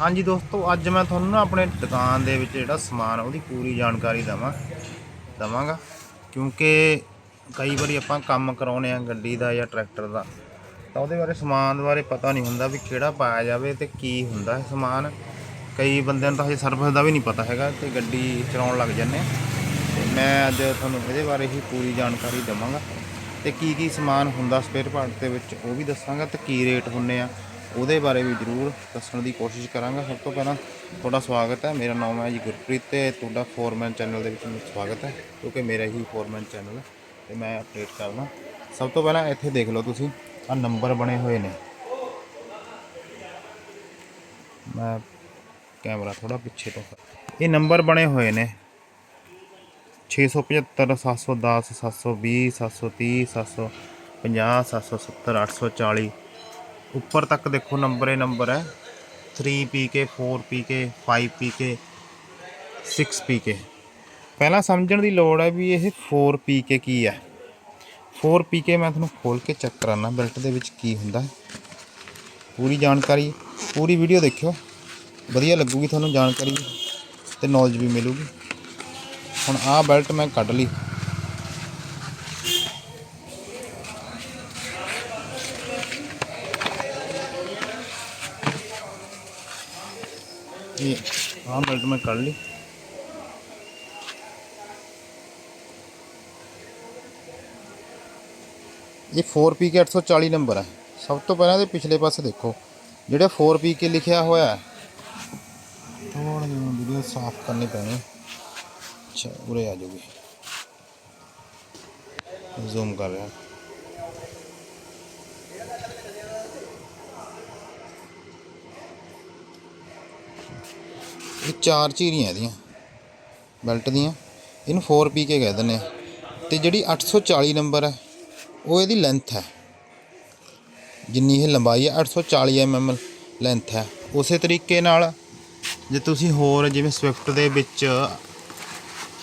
ਹਾਂਜੀ ਦੋਸਤੋ, ਅੱਜ ਮੈਂ ਤੁਹਾਨੂੰ ਨਾ ਆਪਣੇ ਦੁਕਾਨ ਦੇ ਵਿੱਚ ਜਿਹੜਾ ਸਮਾਨ ਉਹਦੀ ਪੂਰੀ ਜਾਣਕਾਰੀ ਦਵਾਂ ਦਵਾਂਗਾ। ਕਿਉਂਕਿ ਕਈ ਵਾਰੀ ਆਪਾਂ ਕੰਮ ਕਰਾਉਨੇ ਆ ਗੱਡੀ ਦਾ ਜਾਂ ਟਰੈਕਟਰ ਦਾ, ਤਾਂ ਉਹਦੇ ਬਾਰੇ ਸਮਾਨ ਬਾਰੇ ਪਤਾ ਨਹੀਂ ਹੁੰਦਾ ਵੀ ਕਿਹੜਾ ਪਾਇਆ ਜਾਵੇ ਤੇ ਕੀ ਹੁੰਦਾ ਹੈ ਸਮਾਨ। ਕਈ ਬੰਦਿਆਂ ਨੂੰ ਤਾਂ ਹਜੇ ਸਰਵਿਸ ਦਾ ਵੀ ਨਹੀਂ ਪਤਾ ਹੈਗਾ ਤੇ ਗੱਡੀ ਚਲਾਉਣ ਲੱਗ ਜਾਂਦੇ ਆ। ਤੇ ਮੈਂ ਅੱਜ ਤੁਹਾਨੂੰ ਇਹਦੇ ਬਾਰੇ ਹੀ ਪੂਰੀ ਜਾਣਕਾਰੀ ਦਵਾਂਗਾ। ਤੇ ਕੀ ਕੀ ਸਮਾਨ ਹੁੰਦਾ ਸਪੇਅਰ ਪਾਰਟ ਦੇ ਵਿੱਚ ਉਹ ਵੀ ਦੱਸਾਂਗਾ ਤੇ ਕੀ ਰੇਟ ਹੁੰਨੇ ਆ। ਉਹਦੇ ਬਾਰੇ ਵੀ ਜ਼ਰੂਰ ਦੱਸਣ ਦੀ ਕੋਸ਼ਿਸ਼ ਕਰਾਂਗਾ। ਸਭ ਤੋਂ ਪਹਿਲਾਂ ਤੁਹਾਡਾ ਸਵਾਗਤ ਹੈ। ਮੇਰਾ ਨਾਮ ਹੈ ਜੀ ਗੁਰਪ੍ਰੀਤ ਤੇ ਤੁਹਾਡਾ ਫੋਰਮੈਨ ਚੈਨਲ ਦੇ ਵਿੱਚ ਮੇਰਾ ਸਵਾਗਤ ਹੈ, ਕਿਉਂਕਿ ਮੇਰਾ ਹੀ ਫੋਰਮੈਨ ਚੈਨਲ ਹੈ ਤੇ ਮੈਂ ਅਪਡੇਟ ਕਰਦਾ। ਸਭ ਤੋਂ ਪਹਿਲਾਂ ਇੱਥੇ ਦੇਖ ਲਓ ਤੁਸੀਂ ਆ ਨੰਬਰ ਬਣੇ ਹੋਏ ਨੇ। ਮੈਂ ਕੈਮਰਾ ਥੋੜਾ ਪਿੱਛੇ ਤੋਂ ਇਹ ਨੰਬਰ ਬਣੇ ਹੋਏ ਨੇ। 675 710 720 730 750 770 840 ਉੱਪਰ ਤੱਕ ਦੇਖੋ ਨੰਬਰ ਇਹ ਨੰਬਰ ਹੈ। 3PK 4PK 5PK 6PK ਪਹਿਲਾਂ ਸਮਝਣ ਦੀ ਲੋੜ ਹੈ ਵੀ ਇਹ 4PK ਕੀ ਹੈ। 4PK ਮੈਂ ਤੁਹਾਨੂੰ ਖੋਲ ਕੇ ਚੈੱਕ ਕਰਾਨਾ, ਬੈਲਟ ਦੇ ਵਿੱਚ ਕੀ ਹੁੰਦਾ। ਪੂਰੀ ਜਾਣਕਾਰੀ, ਪੂਰੀ ਵੀਡੀਓ ਦੇਖਿਓ। ਵਧੀਆ ਲੱਗੂਗੀ ਤੁਹਾਨੂੰ ਜਾਣਕਾਰੀ ਤੇ ਨੌਲੇਜ ਵੀ ਮਿਲੂਗੀ। ਹੁਣ ਆਹ ਬੈਲਟ ਮੈਂ ਕੱਢ ਲਈ। ਇਹ ਆਹ ਬੈਲਟ ਮੈਂ ਕੱਢ ਲਈ ਇਹ 4PK 840 ਨੰਬਰ ਹੈ ਸਭ ਤੋਂ ਪਹਿਲਾਂ ਤੇ ਪਿਛਲੇ ਪਾਸੇ ਦੇਖੋ ਜਿਹੜਾ 4PK ਲਿਖਿਆ ਹੋਇਆ ਹੈ ਥੋੜਾ ਜਿਹਾ ਵੀਡੀਓ ਸਾਫ਼ ਕਰਨੀ ਪੈਣੀ ਅੱਛਾ ਉਰੇ ਆ ਜਾਊਗੀ ਜ਼ੂਮ ਕਰ ਰਿਹਾ ਇਹ ਚਾਰ ਚੀਰੀਆਂ ਇਹਦੀਆਂ, ਬੈਲਟ ਦੀਆਂ। ਇਹਨੂੰ 4PK ਕਹਿ ਦਿੰਦੇ ਆ। ਤੇ ਜਿਹੜੀ 840 ਨੰਬਰ ਹੈ, ਉਹ ਇਹਦੀ ਲੈਂਥ ਹੈ। ਜਿੰਨੀ ਇਹ ਲੰਬਾਈ ਹੈ 840 mm ਲੈਂਥ ਹੈ। ਉਸੇ ਤਰੀਕੇ ਨਾਲ ਜੇ ਤੁਸੀਂ ਹੋਰ ਜਿਵੇਂ ਸਵਿਫਟ ਦੇ ਵਿੱਚ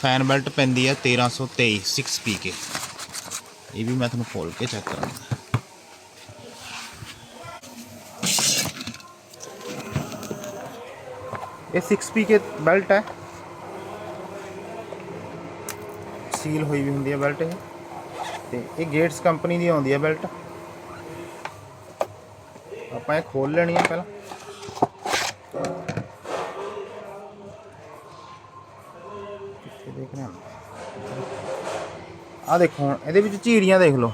ਫੈਨ ਬੈਲਟ ਪੈਂਦੀ ਹੈ 1323 6PK ਇਹ ਵੀ ਮੈਂ ਤੁਹਾਨੂੰ ਖੋਲ ਕੇ ਚੈੱਕ ਕਰਾਂਗਾ। ਇਹ 6PK ਬੈਲਟ ਹੈ। ਸੀਲ ਹੋਈ ਵੀ ਹੁੰਦੀ ਹੈ ਬੈਲਟ ਇਹ। ਤੇ ਇਹ ਗੇਟਸ ਕੰਪਨੀ ਦੀ ਆਉਂਦੀ ਹੈ ਬੈਲਟ ਆਪਾਂ ਇਹ ਖੋਲ ਲੈਣੀ ਹੈ ਪਹਿਲਾਂ। ਕਿੱਥੇ ਦੇਖ ਰਹੇ ਆ ਦੇਖੋ ਹੁਣ, ਇਹਦੇ ਵਿੱਚ ਝੀਰੀਆਂ ਦੇਖ ਲਓ।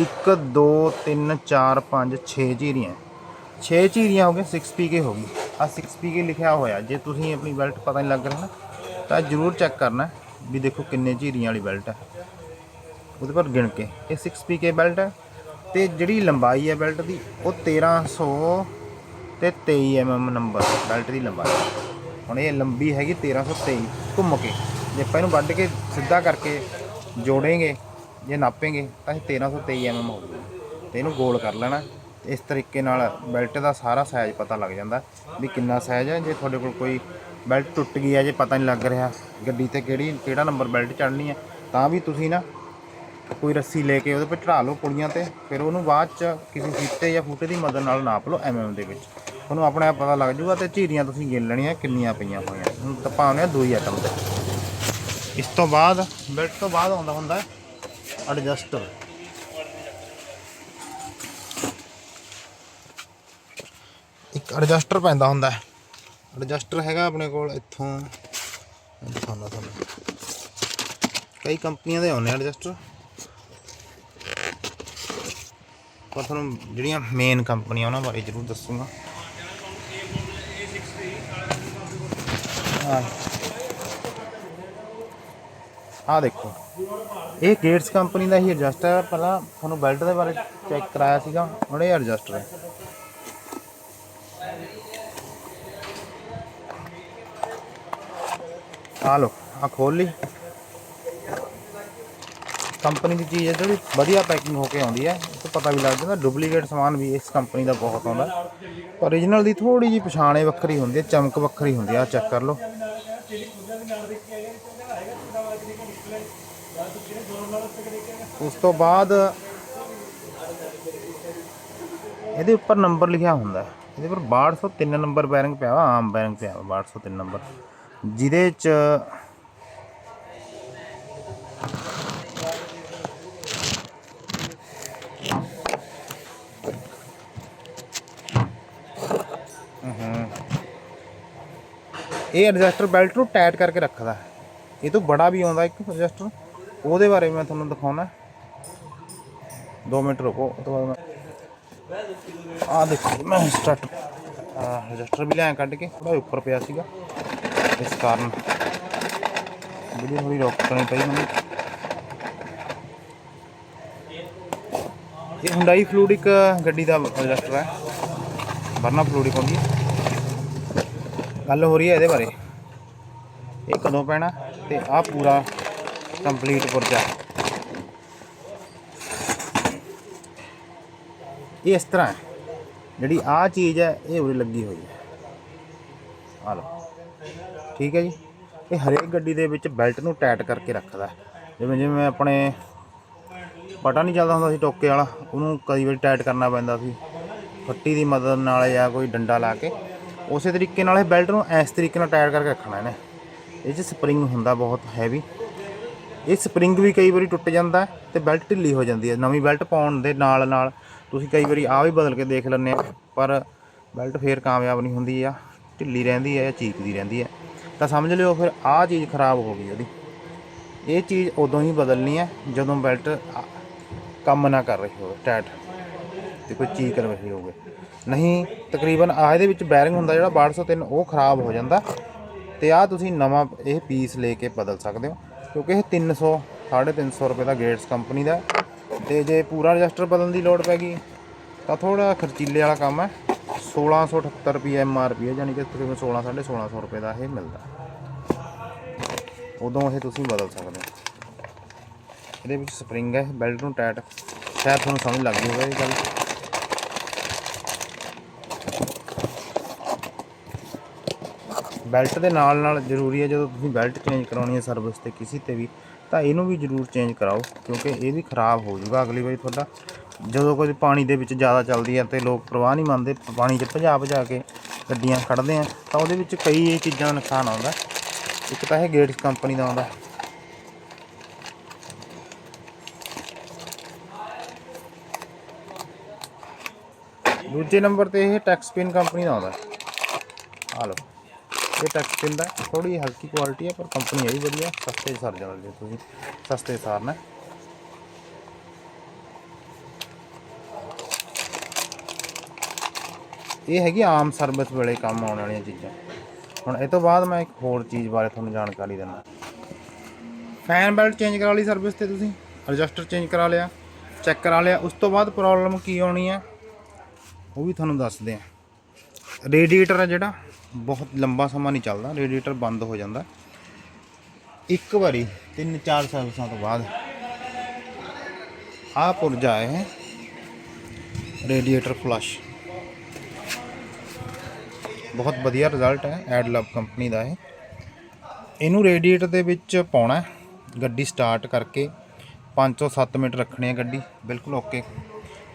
1 2 3 4 5 6 ਝੀਰੀਆਂ 6 ਝੀਰੀਆਂ ਹੋ ਗਏ 6PK ਹੋ ਗਈ। ਆ 6PK ਲਿਖਿਆ ਹੋਇਆ। ਜੇ ਤੁਸੀਂ ਆਪਣੀ ਬੈਲਟ ਪਤਾ ਨਹੀਂ ਲੱਗ ਰਿਹਾ ਨਾ, ਤਾਂ ਜ਼ਰੂਰ ਚੈੱਕ ਕਰਨਾ ਵੀ ਦੇਖੋ ਕਿੰਨੇ ਝੀਰੀਆਂ ਵਾਲੀ ਬੈਲਟ ਹੈ। ਉਹਦੇ ਪਰ ਗਿਣ ਕੇ। ਇਹ 6PK ਬੈਲਟ ਹੈ ਤੇ ਜਿਹੜੀ ਲੰਬਾਈ ਹੈ ਬੈਲਟ ਦੀ, ਉਹ 1300 ਤੇ 23 mm ਨੰਬਰ ਬੈਲਟ ਦੀ ਲੰਬਾਈ। ਹੁਣ ਇਹ ਲੰਬੀ ਹੈਗੀ 1323 ਘੁੰਮ ਕੇ। ਜੇ ਆਪਾਂ ਇਹਨੂੰ ਵੱਢ ਕੇ ਸਿੱਧਾ ਕਰਕੇ ਜੋੜेंगे ਜੇ ਨਾਪेंगे ਤਾਂ ਇਹ 1323 mm ਹੋਊਗਾ। ਤੇ ਇਹਨੂੰ ਗੋਲ ਕਰ ਲੈਣਾ। ਇਸ ਤਰੀਕੇ ਨਾਲ ਬੈਲਟ ਦਾ ਸਾਰਾ ਸਾਈਜ਼ ਪਤਾ ਲੱਗ ਜਾਂਦਾ ਵੀ ਕਿੰਨਾ ਸਾਈਜ਼ ਹੈ। ਜੇ ਤੁਹਾਡੇ ਕੋਲ ਕੋਈ ਬੈਲਟ ਟੁੱਟ ਗਈ ਹੈ, ਜੇ ਪਤਾ ਨਹੀਂ ਲੱਗ ਰਿਹਾ ਗੱਡੀ ਤੇ ਕਿਹੜੀ, ਕਿਹੜਾ ਨੰਬਰ ਬੈਲਟ ਚੜ੍ਹਨੀ ਹੈ, ਤਾਂ ਵੀ ਤੁਸੀਂ ਨਾ ਕੋਈ ਰੱਸੀ ਲੈ ਕੇ ਉਹਦੇ 'ਤੇ ਚੜਾ ਲਓ ਪੁੜੀਆਂ ਤੇ, ਫਿਰ ਉਹਨੂੰ ਬਾਅਦ ਚ ਕਿਸੇ ਫੀਤੇ ਜਾਂ ਫੂਟੇ ਦੀ ਮਦਦ ਨਾਲ ਨਾਪ ਲਓ ਐਮਐਮ ਦੇ ਵਿੱਚ। ਤੁਹਾਨੂੰ ਆਪਣੇ ਆਪ ਪਤਾ ਲੱਗ ਜੂਗਾ ਤੇ ਝੀਰੀਆਂ ਤੁਸੀਂ ਗਿਣ ਲੈਣੀਆਂ ਕਿੰਨੀਆਂ ਪਈਆਂ ਹੋਈਆਂ। ਹੁਣ ਤਾਂ ਪਾਉਣੇ ਆ ਦੋ ਹੀ ਆਈਟਮ ਤੇ। ਇਸ ਤੋਂ ਬਾਅਦ, ਬੈਲਟ ਤੋਂ ਬਾਅਦ ਆਉਂਦਾ ਹੁੰਦਾ ਐਡਜਸਟਰ ਐਡਜਸਟਰ ਪੈਂਦਾ ਹੁੰਦਾ ਹੈ। ਐਡਜਸਟਰ ਹੈਗਾ ਆਪਣੇ ਕੋਲ ਇੱਥੋਂ। ਮੈਂ ਤੁਹਾਨੂੰ। ਕਈ ਕੰਪਨੀਆਂ ਦੇ ਆਉਂਦੇ ਐਡਜਸਟਰ ਪਰ ਤੁਹਾਨੂੰ ਜਿਹੜੀਆਂ ਮੇਨ ਕੰਪਨੀਆਂ ਉਹਨਾਂ ਬਾਰੇ ਜ਼ਰੂਰ ਦੱਸੂਗਾ। ਹਾਂ। ਆਹ ਦੇਖੋ। ਇਹ ਗੇਟਸ ਕੰਪਨੀ ਦਾ ਹੀ ਐਡਜਸਟਰ ਹੈ। ਪਹਿਲਾਂ ਤੁਹਾਨੂੰ ਬੈਲਟ ਦੇ ਬਾਰੇ ਚੈੱਕ ਕਰਾਇਆ ਸੀਗਾ। ਹੁਣ ਇਹ ਐਡਜਸਟਰ ਹੈ। ਆ ਲੋ ਆ ਖੋਲ ਲਈ। ਕੰਪਨੀ ਦੀ ਚੀਜ਼ ਹੈ ਜਿਹੜੀ, ਵਧੀਆ ਪੈਕਿੰਗ ਹੋ ਕੇ ਆਉਂਦੀ ਹੈ। ਤੋਂ ਪਤਾ ਵੀ ਲੱਗ ਜਾਂਦਾ ਡੁਪਲੀਕੇਟ ਸਮਾਨ ਵੀ ਇਸ ਕੰਪਨੀ ਦਾ ਬਹੁਤ ਆਉਂਦਾ। ਪਰ origignal ਦੀ ਥੋੜੀ ਜਿਹੀ ਪਛਾਣੇ ਵੱਖਰੀ ਹੁੰਦੀ ਹੈ, ਚਮਕ ਵੱਖਰੀ ਹੁੰਦੀ ਹੈ ਆ ਚੈੱਕ ਕਰ ਲਓ। ਉਸ ਤੋਂ ਬਾਅਦ ਇਹਦੇ ਉੱਪਰ ਨੰਬਰ ਲਿਖਿਆ ਹੁੰਦਾ ਹੈ। ਇਹਦੇ ਪਰ 6203 ਨੰਬਰ ਬੈਰਿੰਗ ਪਿਆ ਵਾ, ਆਮ ਬੈਰਿੰਗ ਪਿਆ ਵਾ 6203 ਨੰਬਰ ਜਿਹਦੇ ਚ ਇਹ ਐਡਜਸਟਰ ਬੈਲਟ ਨੂੰ ਟਾਈਟ ਕਰਕੇ ਰੱਖਦਾ ਹੈ। ਇਹ ਤੋਂ ਬੜਾ ਵੀ ਆਉਂਦਾ ਇੱਕ ਐਡਜਸਟਰ ਉਹਦੇ ਬਾਰੇ ਮੈਂ ਤੁਹਾਨੂੰ ਦਿਖਾਉਣਾ 2 ਮਿੰਟ ਰੁਕੋ ਉਹ ਤੋਂ ਬਾਅਦ ਮੈਂ ਆ ਦੇਖੋ ਜੀ, ਮੈਂ ਸਟਾਰਟ ਐਡਜਸਟਰ ਵੀ ਲਿਆ ਕੱਢ ਕੇ ਥੋੜਾ ਉੱਪਰ ਪਿਆ ਸੀਗਾ ਇਸ ਕਾਰਨ ਵੀਡੀਓ ਥੋੜੀ ਰੋਕਣੀ ਪਈ ਮੈਨੂੰ। ਇਹ ਹੁੰਡਾਈ ਫਲੂਡਿਕ ਗੱਡੀ ਦਾ ਐਡਜਸਟਰ ਹੈ ਵਰਨਾ ਫਲੂਡਿਕ ਹੁੰਦੀ ਗੱਲ ਹੋ ਰਹੀ ਹੈ ਇਹਦੇ ਬਾਰੇ। ਇਹ ਕਦੋਂ ਪੈਣਾ ਤੇ ਆ ਪੂਰਾ ਕੰਪਲੀਟ ਪੁਰਜਾ। ਇਹ ਇਸ ਤਰ੍ਹਾਂ ਜਿਹੜੀ ਆ ਚੀਜ਼ ਹੈ, ਇਹ ਉਰੇ ਲੱਗੀ ਹੋਈ ਹੈ। ਆ ਲਓ। ਠੀਕ ਹੈ ਜੀ? ਇਹ ਹਰੇਕ ਗੱਡੀ ਦੇ ਵਿੱਚ ਬੈਲਟ ਨੂੰ ਟਾਈਟ ਕਰਕੇ ਰੱਖਦਾ। ਜਿਵੇਂ ਜਿਵੇਂ ਆਪਣੇ ਪਟਾ ਨਹੀਂ ਚੱਲਦਾ ਹੁੰਦਾ ਸੀ ਟੋਕੇ ਵਾਲਾ, ਉਹਨੂੰ ਕਈ ਵਾਰੀ ਟਾਈਟ ਕਰਨਾ ਪੈਂਦਾ ਸੀ। ਫੱਟੀ ਦੀ ਮਦਦ ਨਾਲ ਜਾਂ ਕੋਈ ਡੰਡਾ ਲਾ ਕੇ। ਉਸੇ ਤਰੀਕੇ ਨਾਲ ਇਹ ਬੈਲਟ ਨੂੰ ਇਸ ਤਰੀਕੇ ਨਾਲ ਟਾਈਟ ਕਰਕੇ ਰੱਖਣਾ ਇਹਨੇ। ਇਹ 'ਚ ਸਪਰਿੰਗ ਹੁੰਦਾ ਬਹੁਤ ਹੈਵੀ ਇਹ ਸਪਰਿੰਗ ਵੀ ਕਈ ਵਾਰੀ ਟੁੱਟ ਜਾਂਦਾ ਹੈ ਤੇ ਬੈਲਟ ਢਿੱਲੀ ਹੋ ਜਾਂਦੀ ਹੈ। ਨਵੀਂ ਬੈਲਟ ਪਾਉਣ ਦੇ ਨਾਲ ਨਾਲ ਤੁਸੀਂ ਕਈ ਵਾਰੀ ਆ ਵੀ ਬਦਲ ਕੇ ਦੇਖ ਲੈਂਦੇ ਆ, ਪਰ ਬੈਲਟ ਫੇਰ ਕਾਮਯਾਬ ਨਹੀਂ ਹੁੰਦੀ ਆ ਢਿੱਲੀ ਰਹਿੰਦੀ ਹੈ ਜਾਂ ਚੀਕਦੀ ਰਹਿੰਦੀ ਹੈ। ਤਾਂ ਸਮਝ ਲਿਓ ਫਿਰ ਆਹ ਚੀਜ਼ ਖਰਾਬ ਹੋ ਗਈ ਉਹਦੀ ਇਹ ਚੀਜ਼ ਉਦੋਂ ਹੀ ਬਦਲਣੀ ਹੈ ਜਦੋਂ ਬੈਲਟ ਕੰਮ ਨਾ ਕਰ ਰਹੀ ਹੋਵੇ ਟਾਈਟ ਤੇ ਕੋਈ ਚੀਜ਼ ਕਰ ਰਹੀ ਹੋਵੇ ਨਹੀਂ, ਤਕਰੀਬਨ ਆਹ ਇਹਦੇ ਵਿੱਚ ਬੈਰਿੰਗ ਹੁੰਦਾ ਜਿਹੜਾ 1203 ਉਹ ਖਰਾਬ ਹੋ ਜਾਂਦਾ ਤੇ ਆ ਤੁਸੀਂ ਨਵਾਂ ਇਹ ਪੀਸ ਲੈ ਕੇ ਬਦਲ ਸਕਦੇ ਹੋ, ਕਿਉਂਕਿ ਇਹ 300 350 ਰੁਪਏ ਦਾ ਗੇਟਸ ਕੰਪਨੀ ਦਾ ਹੈ। ਤੇ ਜੇ ਪੂਰਾ ਰਜਿਸਟਰ ਬਦਲਣ ਦੀ ਲੋੜ ਪੈ ਗਈ, ਤਾਂ ਥੋੜਾ ਖਰਚੀਲੇ ਵਾਲਾ ਕੰਮ ਹੈ 1678 ਰੁਪਏ ਐਮ ਆਰ ਪੀ ਹੈ ਯਾਨੀ ਕਿ ਤਕਰੀਬਨ 16 1650 ਰੁਪਏ ਦਾ ਇਹ ਮਿਲਦਾ। ਉਦੋਂ ਇਹ ਤੁਸੀਂ ਬਦਲ ਸਕਦੇ ਹੋ। ਇਹਦੇ ਵਿੱਚ ਸਪਰਿੰਗ ਹੈ, ਬੈਲਟ ਨੂੰ ਟਾਈਟ ਸ਼ਾਇਦ ਤੁਹਾਨੂੰ ਸਮਝ ਲੱਗ ਗਈ ਹੋਵੇ ਇਹ ਗੱਲ। ਬੈਲਟ ਦੇ ਨਾਲ ਨਾਲ ਜ਼ਰੂਰੀ ਹੈ, ਜਦੋਂ ਤੁਸੀਂ ਬੈਲਟ ਚੇਂਜ ਕਰਾਉਣੀ ਹੈ ਸਰਵਿਸ ਤੇ ਕਿਸੇ ਤੇ ਵੀ, ਤਾਂ ਇਹਨੂੰ ਵੀ ਜ਼ਰੂਰ ਚੇਂਜ ਕਰਾਓ, ਕਿਉਂਕਿ ਇਹ ਵੀ ਖਰਾਬ ਹੋ ਜਾਊਗਾ। ਅਗਲੀ ਵਾਰੀ ਤੁਹਾਡਾ ਜਦੋਂ ਕੋਈ ਪਾਣੀ ਦੇ ਵਿੱਚ ਜ਼ਿਆਦਾ ਚੱਲਦੀ ਹੈ ਤੇ ਲੋਕ ਪ੍ਰਵਾਹ ਨਹੀਂ ਮੰਨਦੇ, ਪਾਣੀ 'ਚ ਭਜਾ ਭਜਾ ਕੇ ਗੱਡੀਆਂ ਕੱਢਦੇ ਆ, ਤਾਂ ਉਹਦੇ ਵਿੱਚ ਕਈ ਇਹ ਚੀਜ਼ਾਂ ਦਾ ਨੁਕਸਾਨ ਆਉਂਦਾ। ਇੱਕ ਤਾਂ ਇਹ ਗੇਟਸ ਕੰਪਨੀ ਦਾ ਆਉਂਦਾ। ਦੂਜੇ ਨੰਬਰ ਤੇ ਇਹ ਟੈਕਸਪਿਨ ਕੰਪਨੀ ਦਾ ਆਉਂਦਾ। ਆ ਲਓ, ਇਹ ਟੈਕਸਪਿਨ ਦਾ ਥੋੜੀ ਹਲਕੀ ਕੁਆਲਿਟੀ ਹੈ ਪਰ ਕੰਪਨੀ ਹੈ ਵੀ ਵਧੀਆ, ਸਸਤੇ 'ਚ ਸਰ ਜਾਣਾ ਜੇ ਤੁਸੀਂ, ਸਸਤੇ ਸਾਰਨਾ। ਇਹ ਹੈਗੀ ਆਮ ਸਰਵਿਸ ਵੇਲੇ ਕੰਮ ਆਉਣ ਵਾਲੀਆਂ ਚੀਜ਼ਾਂ। ਹੁਣ ਇਹ ਤੋਂ ਬਾਅਦ ਮੈਂ ਇੱਕ ਹੋਰ ਚੀਜ਼ ਬਾਰੇ ਤੁਹਾਨੂੰ ਜਾਣਕਾਰੀ ਦਿੰਦਾ। ਫੈਨ ਬੈਲਟ ਚੇਂਜ ਕਰਾ ਲਈ ਸਰਵਿਸ ਤੇ ਤੁਸੀਂ ਐਡਜਸਟਰ ਚੇਂਜ ਕਰਾ ਲਿਆ ਚੈੱਕ ਕਰਾ ਲਿਆ, ਉਸ ਤੋਂ ਬਾਅਦ ਪ੍ਰੋਬਲਮ ਕੀ ਆਉਣੀ ਹੈ ਉਹ ਵੀ ਤੁਹਾਨੂੰ ਦੱਸਦੇ ਆ। ਰੇਡੀਏਟਰ ਹੈ ਜਿਹੜਾ, ਬਹੁਤ ਲੰਬਾ ਸਮਾਂ ਨਹੀਂ ਚੱਲਦਾ ਰੇਡੀਏਟਰ ਬੰਦ ਹੋ ਜਾਂਦਾ। ਇੱਕ ਵਾਰੀ 3-4 ਸਰਵਿਸਾਂ ਤੋਂ ਬਾਅਦ ਆਹ ਪੁਰਜਾ ਹੈ ਰੇਡੀਏਟਰ ਫਲਸ਼ ਬਹੁਤ ਵਧੀਆ ਰਿਜ਼ਲਟ ਹੈ ਐਡ ਲਵ ਕੰਪਨੀ ਦਾ ਇਹ। ਇਹਨੂੰ ਰੇਡੀਏਟਰ ਦੇ ਵਿੱਚ ਪਾਉਣਾ ਗੱਡੀ ਸਟਾਰਟ ਕਰਕੇ 5 ਤੋਂ 7 ਮਿੰਟ ਰੱਖਣੀ ਹੈ ਗੱਡੀ, ਬਿਲਕੁਲ ਓਕੇ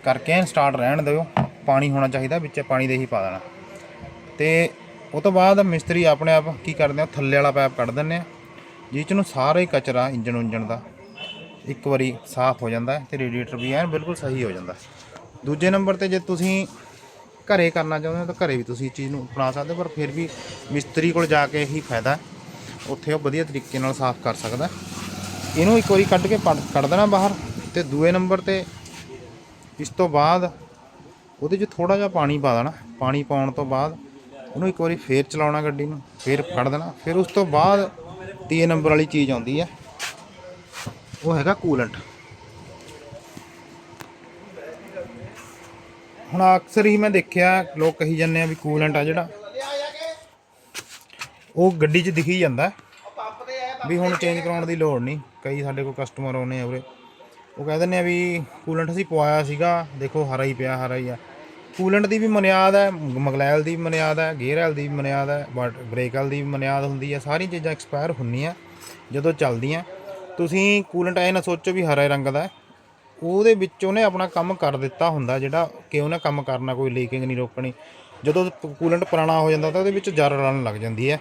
ਕਰਕੇ ਐਨ ਸਟਾਰਟ ਰਹਿਣ ਦਿਓ, ਪਾਣੀ ਹੋਣਾ ਚਾਹੀਦਾ, ਵਿੱਚ ਪਾਣੀ ਦੇ ਹੀ ਪਾ ਦੇਣਾ। ਤੇ ਉਹ ਤੋਂ ਬਾਅਦ ਮਿਸਤਰੀ ਆਪਣੇ ਆਪ ਕੀ ਕਰਦੇ ਆ, ਥੱਲੇ ਵਾਲਾ ਪੈਪ ਕੱਢ ਦਿੰਦੇ ਆ ਜਿਸ 'ਚ ਨੂੰ ਸਾਰਾ ਹੀ ਕਚਰਾ ਇੰਜਨ ਉਂਜਣ ਦਾ ਇੱਕ ਵਾਰੀ ਸਾਫ਼ ਹੋ ਜਾਂਦਾ ਹੈ ਤੇ ਰੇਡੀਏਟਰ ਵੀ ਐਨ ਬਿਲਕੁਲ ਸਹੀ ਹੋ ਜਾਂਦਾ ਦੂਜੇ ਨੰਬਰ ਤੇ ਜੇ ਤੁਸੀਂ ਘਰੇ ਕਰਨਾ ਚਾਹੁੰਦੇ ਹੋ ਤਾਂ ਘਰੇ ਵੀ ਤੁਸੀਂ ਇਸ ਚੀਜ਼ ਨੂੰ ਅਪਣਾ ਸਕਦੇ ਹੋ, ਪਰ ਫਿਰ ਵੀ ਮਿਸਤਰੀ ਕੋਲ ਜਾ ਕੇ ਹੀ ਫਾਇਦਾ ਉੱਥੇ ਉਹ ਵਧੀਆ ਤਰੀਕੇ ਨਾਲ ਸਾਫ਼ ਕਰ ਸਕਦਾ ਇਹਨੂੰ ਇੱਕ ਵਾਰੀ ਕੱਢ ਕੇ ਪੜ- ਕੱਢ ਦੇਣਾ ਬਾਹਰ ਤੇ ਦੂਏ ਨੰਬਰ ਤੇ ਇਸ ਤੋਂ ਬਾਅਦ ਉਹਦੇ 'ਚ ਥੋੜਾ ਜਿਹਾ ਪਾਣੀ ਪਾ ਦੇਣਾ, ਪਾਣੀ ਪਾਉਣ ਤੋਂ ਬਾਅਦ ਉਹਨੂੰ ਇੱਕ ਵਾਰੀ ਫੇਰ ਚਲਾਉਣਾ ਗੱਡੀ ਨੂੰ, ਫੇਰ ਫੜ ਦੇਣਾ, ਫਿਰ ਉਸ ਤੋਂ ਬਾਅਦ ਤੀਏ ਨੰਬਰ ਵਾਲੀ ਚੀਜ਼ ਆਉਂਦੀ ਹੈ। ਉਹ ਹੈਗਾ ਕੂਲੈਂਟ। ਹੁਣ ਅਕਸਰ ਹੀ ਮੈਂ ਦੇਖਿਆ, ਲੋਕ ਕਹੀ ਜਾਂਦੇ ਆ ਵੀ ਕੂਲੈਂਟ ਆ ਜਿਹੜਾ। ਉਹ ਗੱਡੀ 'ਚ ਦਿਖੀ ਜਾਂਦਾ। ਵੀ ਹੁਣ ਚੇਂਜ ਕਰਾਉਣ ਦੀ ਲੋੜ ਨਹੀਂ। ਕਈ ਸਾਡੇ ਕੋਲ ਕਸਟਮਰ ਆਉਨੇ ਆ ਉਰੇ। ਉਹ ਕਹਿ ਦਿੰਦੇ ਆ ਵੀ ਕੂਲੈਂਟ ਅਸੀਂ ਪਵਾਇਆ ਸੀਗਾ। ਦੇਖੋ, ਹਰਾ ਹੀ ਪਿਆ, ਹਰਾ ਹੀ ਆ। ਕੂਲੈਂਟ ਦੀ ਵੀ ਬੁਨਿਆਦ ਹੈ, ਮਗਲੈਲ ਦੀ ਵੀ ਮਨਿਆਦ ਹੈ ਗੇਅਰ ਵਾਲ ਦੀ ਵੀ ਮਨਿਆਦ ਹੈ ਬਟ ਬ੍ਰੇਕ ਵਾਲ ਦੀ ਵੀ ਮਨਿਆਦ ਹੁੰਦੀ ਹੈ। ਸਾਰੀਆਂ ਚੀਜ਼ਾਂ ਐਕਸਪਾਇਰ ਹੁੰਦੀਆਂ, ਜਦੋਂ ਚੱਲਦੀਆਂ। ਤੁਸੀਂ ਕੂਲੈਂਟ ਐ ਨਾ ਸੋਚੋ ਵੀ ਹਰੇ ਰੰਗ ਦਾ ਉਹਦੇ ਵਿੱਚ ਉਹਨੇ ਆਪਣਾ ਕੰਮ ਕਰ ਦਿੱਤਾ ਹੁੰਦਾ ਜਿਹੜਾ ਕਿ ਉਹਨੇ ਕੰਮ ਕਰਨਾ, ਕੋਈ ਲੀਕਿੰਗ ਨਹੀਂ ਰੋਕਣੀ। ਜਦੋਂ ਕੂਲੈਂਟ ਪੁਰਾਣਾ ਹੋ ਜਾਂਦਾ ਤਾਂ ਉਹਦੇ ਵਿੱਚ ਜਰ ਰਲਣ ਲੱਗ ਜਾਂਦੀ ਹੈ।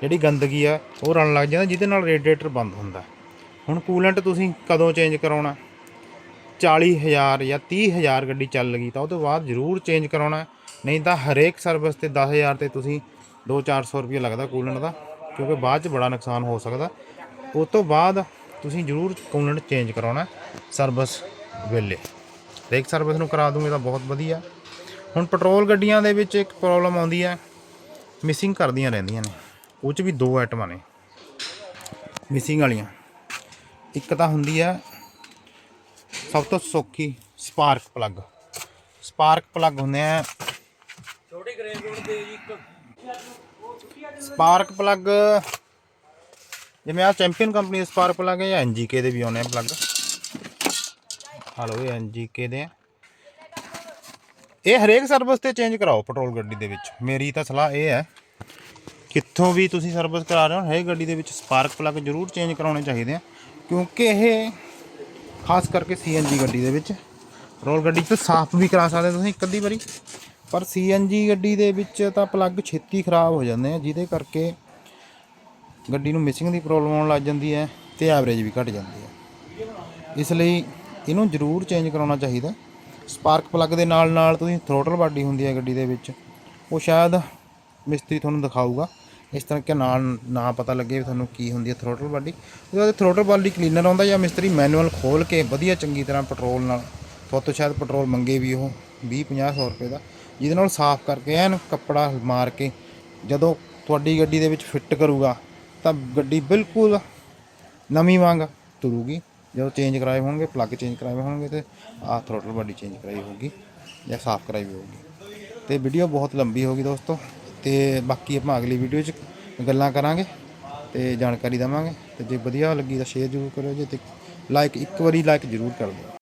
ਜਿਹੜੀ ਗੰਦਗੀ ਆ, ਉਹ ਰਲਣ ਲੱਗ ਜਾਂਦਾ, ਜਿਹਦੇ ਨਾਲ ਰੇਡੀਏਟਰ ਬੰਦ ਹੁੰਦਾ। ਹੁਣ ਕੂਲੈਂਟ ਤੁਸੀਂ ਕਦੋਂ ਚੇਂਜ ਕਰਾਉਣਾ? 40000 ਜਾਂ 30000 ਗੱਡੀ ਚੱਲ ਗਈ ਤਾਂ ਉਹ ਤੋਂ ਬਾਅਦ ਜ਼ਰੂਰ ਚੇਂਜ ਕਰਾਉਣਾ। ਨਹੀਂ ਤਾਂ ਹਰੇਕ ਸਰਵਿਸ ਤੇ 10000 ਤੇ ਤੁਸੀਂ 2-400 ਰੁਪਏ ਲੱਗਦਾ ਕੂਲੈਂਟ ਦਾ, ਕਿਉਂਕਿ ਬਾਅਦ ਚ ਬੜਾ ਨੁਕਸਾਨ ਹੋ ਸਕਦਾ। ਉਸ ਤੋਂ ਬਾਅਦ ਤੁਸੀਂ ਜ਼ਰੂਰ ਕੂਲੈਂਟ ਚੇਂਜ ਕਰਾਉਣਾ ਸਰਵਿਸ ਵੇਲੇ। ਹਰੇਕ ਸਰਵਿਸ ਨੂੰ ਕਰਾ ਦੂੰਗੇ ਤਾਂ ਬਹੁਤ ਵਧੀਆ। ਹੁਣ ਪੈਟਰੋਲ ਗੱਡੀਆਂ ਦੇ ਵਿੱਚ ਇੱਕ ਪ੍ਰੋਬਲਮ ਆਉਂਦੀ ਹੈ ਮਿਸਿੰਗ ਕਰਦੀਆਂ ਰਹਿੰਦੀਆਂ ਨੇ। ਉਹ ਚ ਵੀ ਦੋ ਆਈਟਮਾਂ ਨੇ ਮਿਸਿੰਗ ਵਾਲੀਆਂ। ਇੱਕ ਤਾਂ ਹੁੰਦੀ ਹੈ ਸਭ ਤੋਂ ਸੌਖੀ ਸਪਾਰਕ ਪਲੱਗ। ਸਪਾਰਕ ਪਲੱਗ ਹੁੰਦੇ ਆ ਛੋਟੇ ਗ੍ਰੇਬੋਰਡ ਦੇ ਜੀ ਇੱਕ। ਸਪਾਰਕ ਪਲੱਗ ਜਿਵੇਂ ਆ ਚੈਂਪੀਅਨ ਕੰਪਨੀ ਦੇ ਸਪਾਰਕ ਪਲੱਗ ਹੈ ਜਾਂ ਐਨਜੀਕੇ ਦੇ ਵੀ ਆਉਂਦੇ ਆ ਪਲੱਗ ਹਾਲੋ, ਇਹ ਐਨਜੀਕੇ ਦੇ ਆ। ਇਹ ਹਰੇਕ ਸਰਵਿਸ ਤੇ ਚੇਂਜ ਕਰਾਓ ਪੈਟਰੋਲ ਗੱਡੀ ਦੇ ਵਿੱਚ। ਮੇਰੀ ਤਾਂ ਸਲਾਹ ਇਹ ਹੈ, ਕਿੱਥੋਂ ਵੀ ਤੁਸੀਂ ਸਰਵਿਸ ਕਰਾ ਰਹੇ ਹੋ, ਹਰੇਕ ਗੱਡੀ ਦੇ ਵਿੱਚ ਸਪਾਰਕ ਪਲੱਗ ਜ਼ਰੂਰ ਚੇਂਜ ਕਰਾਉਣੇ ਚਾਹੀਦੇ ਆ। ਕਿਉਂਕਿ ਇਹ ਖਾਸ ਕਰਕੇ ਸੀਐਨਜੀ ਗੱਡੀ ਦੇ ਵਿੱਚ ਪੈਟਰੋਲ ਗੱਡੀ 'ਚ ਸਾਫ਼ ਵੀ ਕਰਾ ਸਕਦੇ ਤੁਸੀਂ ਇੱਕ ਅੱਧੀ ਵਾਰੀ। ਪਰ ਸੀਐਨਜੀ ਗੱਡੀ ਦੇ ਵਿੱਚ ਤਾਂ ਪਲੱਗ ਛੇਤੀ ਖਰਾਬ ਹੋ ਜਾਂਦੇ ਆ, ਜਿਹਦੇ ਕਰਕੇ ਗੱਡੀ ਨੂੰ ਮਿਸਿੰਗ ਦੀ ਪ੍ਰੋਬਲਮ ਆਉਣ ਲੱਗ ਜਾਂਦੀ ਹੈ ਤੇ ਐਵਰੇਜ ਵੀ ਘਟ ਜਾਂਦੀ ਹੈ। ਇਸ ਲਈ ਇਹਨੂੰ ਜ਼ਰੂਰ ਚੇਂਜ ਕਰਾਉਣਾ ਚਾਹੀਦਾ। ਸਪਾਰਕ ਪਲੱਗ ਦੇ ਨਾਲ ਨਾਲ ਤੁਸੀਂ ਥਰੋਟਲ ਬਾਡੀ ਹੁੰਦੀ ਹੈ ਗੱਡੀ ਦੇ ਵਿੱਚ, ਉਹ ਸ਼ਾਇਦ ਮਿਸਤਰੀ ਤੁਹਾਨੂੰ ਦਿਖਾਊਗਾ। ਇਸ ਤਰ੍ਹਾਂ ਕਿ ਨਾਲ ਨਾ ਪਤਾ ਲੱਗੇ ਵੀ ਤੁਹਾਨੂੰ ਕੀ ਹੁੰਦੀ ਹੈ ਥਰੋਟਲ ਬਾਡੀ ਉਹਦੇ ਬਾਅਦ ਥਰੋਟਲ ਬਾਡੀ ਕਲੀਨਰ ਆਉਂਦਾ ਜਾਂ ਮਿਸਤਰੀ ਮੈਨੂਅਲ ਖੋਲ ਕੇ ਵਧੀਆ ਚੰਗੀ ਤਰ੍ਹਾਂ ਪੈਟਰੋਲ ਨਾਲ, ਤੁਹਾਡੇ ਤੋਂ ਸ਼ਾਇਦ ਪੈਟਰੋਲ ਮੰਗੇ ਵੀ ਉਹ 20 50 ਸੌ ਰੁਪਏ ਦਾ। ਜਿਹਦੇ ਨਾਲ ਸਾਫ਼ ਕਰਕੇ ਐਨ ਕੱਪੜਾ ਮਾਰ ਕੇ ਜਦੋਂ ਤੁਹਾਡੀ ਗੱਡੀ ਦੇ ਵਿੱਚ ਫਿੱਟ ਕਰੂਗਾ ਤਾਂ ਗੱਡੀ ਬਿਲਕੁਲ ਨਵੀਂ ਵਾਂਗ ਤੁਰੂਗੀ। ਜਦੋਂ ਚੇਂਜ ਕਰਾਏ ਹੋਣਗੇ ਪਲੱਗ ਚੇਂਜ ਕਰਾਏ ਹੋਣਗੇ ਤੇ ਆਹ ਥਰੋਟਲ ਬਾਡੀ ਚੇਂਜ ਕਰਾਈ ਹੋਊਗੀ ਜਾਂ ਸਾਫ਼ ਕਰਾਈ ਹੋਊਗੀ। ਤੇ ਵੀਡੀਓ ਬਹੁਤ ਲੰਬੀ ਹੋ ਗਈ ਦੋਸਤੋ ਤੇ ਬਾਕੀ ਆਪਾਂ ਅਗਲੀ ਵੀਡੀਓ 'ਚ ਗੱਲਾਂ ਕਰਾਂਗੇ ਤੇ ਜਾਣਕਾਰੀ ਦੇਵਾਂਗੇ। ਤੇ ਜੇ ਵਧੀਆ ਲੱਗੀ ਤਾਂ ਸ਼ੇਅਰ ਜ਼ਰੂਰ ਕਰਿਓ ਜੇ ਤੇ ਲਾਈਕ ਇੱਕ ਵਾਰੀ ਲਾਈਕ ਜ਼ਰੂਰ ਕਰ ਦਿਓ।